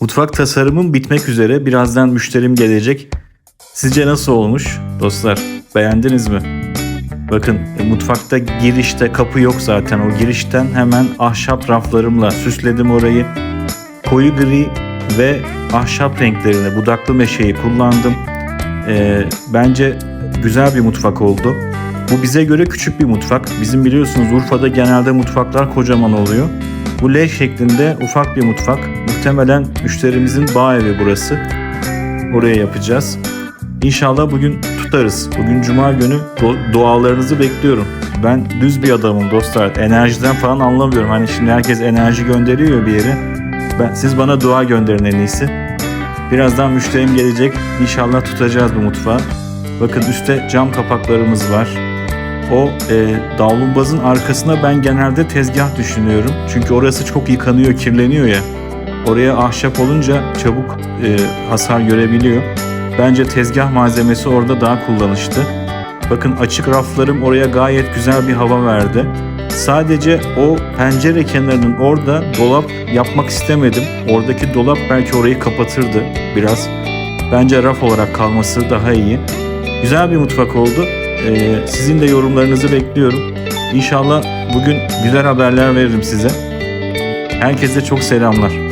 Mutfak tasarımım bitmek üzere. Birazdan müşterim gelecek. Sizce nasıl olmuş dostlar? Beğendiniz mi? Bakın e, mutfakta girişte kapı yok zaten. O girişten hemen ahşap raflarımla süsledim orayı. Koyu gri ve ahşap renklerini, budaklı meşeyi kullandım. Ee, bence güzel bir mutfak oldu. Bu bize göre küçük bir mutfak. Bizim biliyorsunuz Urfa'da genelde mutfaklar kocaman oluyor. Bu L şeklinde ufak bir mutfak. Muhtemelen müşterimizin bağ evi burası. Oraya yapacağız. İnşallah bugün tutarız. Bugün cuma günü dualarınızı bekliyorum. Ben düz bir adamım dostlar. Enerjiden falan anlamıyorum. Hani şimdi herkes enerji gönderiyor bir yere. Ben, siz bana dua gönderin en iyisi. Birazdan müşterim gelecek. İnşallah tutacağız bu mutfağı. Bakın üstte cam kapaklarımız var. O e, davlumbazın arkasına ben genelde tezgah düşünüyorum. Çünkü orası çok yıkanıyor, kirleniyor ya. Oraya ahşap olunca çabuk e, hasar görebiliyor. Bence tezgah malzemesi orada daha kullanışlı. Bakın açık raflarım oraya gayet güzel bir hava verdi. Sadece o pencere kenarının orada dolap yapmak istemedim. Oradaki dolap belki orayı kapatırdı biraz. Bence raf olarak kalması daha iyi. Güzel bir mutfak oldu. Ee, sizin de yorumlarınızı bekliyorum. İnşallah bugün güzel haberler veririm size. Herkese çok selamlar.